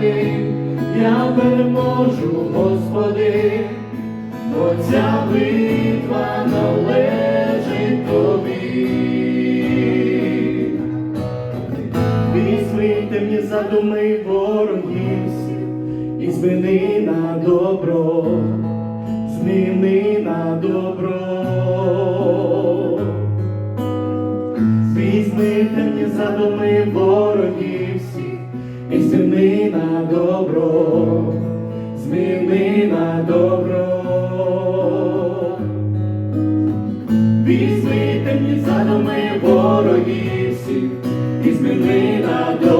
Господи, я переможу, Господи, бо ця битва належить тобі. Візьми темні задуми ворогів всіх і зміни на добро, зміни на добро. Візьми темні задуми ворогів всіх і зміни на добро, зміни на добро. Візьми темні задуми ворогів всіх і зміни на добро,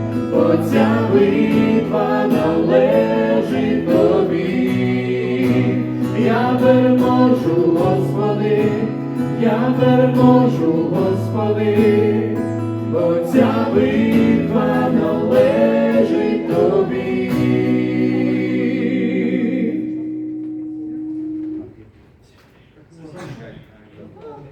бо ця битва належить тобі. Я переможу, Господи, я переможу, Господи, бо ця битва